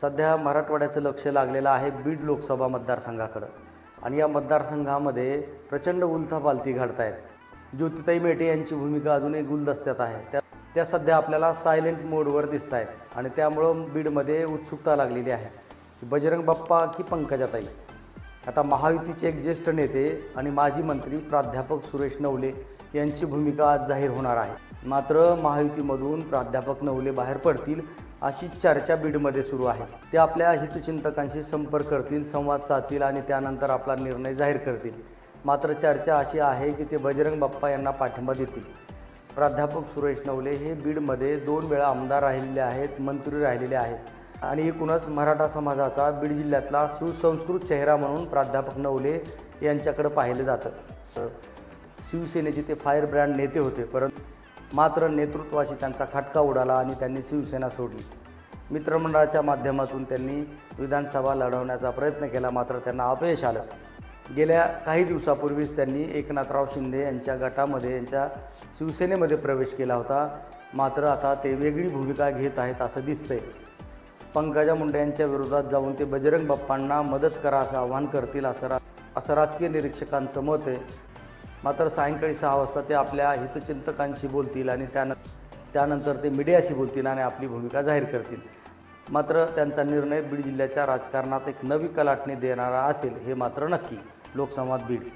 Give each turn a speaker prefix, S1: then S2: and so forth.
S1: सध्या मराठवाड्याचं लक्ष लागलेलं आहे बीड लोकसभा मतदारसंघाकडं. आणि या मतदारसंघामध्ये प्रचंड उलथापालथी घडतायत. ज्योतिताई मेटे यांची भूमिका अजूनही गुलदस्त्यात आहे. त्या त्या सध्या आपल्याला सायलेंट मोडवर दिसत आहेत आणि त्यामुळं बीडमध्ये उत्सुकता लागलेली आहे. की बजरंग बाप्पा की पंकजाताई? आता महायुतीचे एक ज्येष्ठ नेते आणि माजी मंत्री प्राध्यापक सुरेश नवले यांची भूमिका आज जाहीर होणार आहे. मात्र महायुतीमधून प्राध्यापक नवले बाहेर पडतील अशी चर्चा बीडमध्ये सुरू आहे. ते आपल्या हितचिंतकांशी संपर्क करतील संवाद साधतील आणि त्यानंतर आपला निर्णय जाहीर करतील. मात्र चर्चा अशी आहे की ते बजरंग बाप्पा यांना पाठिंबा देतील. प्राध्यापक सुरेश नवले हे बीडमध्ये दोन वेळा आमदार राहिलेले आहेत मंत्री राहिलेले आहेत. आणि एकूणच मराठा समाजाचा बीड जिल्ह्यातला सुसंस्कृत चेहरा म्हणून प्राध्यापक नवले यांच्याकडे पाहिलं जातं. शिवसेनेचे ते फायर ब्रँड नेते होते परंतु मात्र नेतृत्वाशी त्यांचा खटका उडाला आणि त्यांनी शिवसेना सोडली. मित्रमंडळाच्या माध्यमातून त्यांनी विधानसभा लढवण्याचा प्रयत्न केला मात्र त्यांना अपयश आलं. गेल्या काही दिवसापूर्वीच त्यांनी एकनाथराव शिंदे यांच्या गटामध्ये यांच्या शिवसेनेमध्ये प्रवेश केला होता. मात्र आता ते वेगळी भूमिका घेत आहेत असं दिसतंय. पंकजा मुंडे यांच्या विरोधात जाऊन ते बजरंग बाप्पांना मदत करा असं आवाहन करतील असं रा असं राजकीय निरीक्षकांचं मत आहे. मात्र सायंकाळी सहा वाजता ते आपल्या हितचिंतकांशी बोलतील आणि त्यान त्यानंतर ते मीडियाशी बोलतील आणि आपली भूमिका जाहीर करतील. मात्र त्यांचा निर्णय बीड जिल्ह्याच्या राजकारणात एक नवी कलाटणी देणारा असेल हे मात्र नक्की. लोकसंवाद बीड.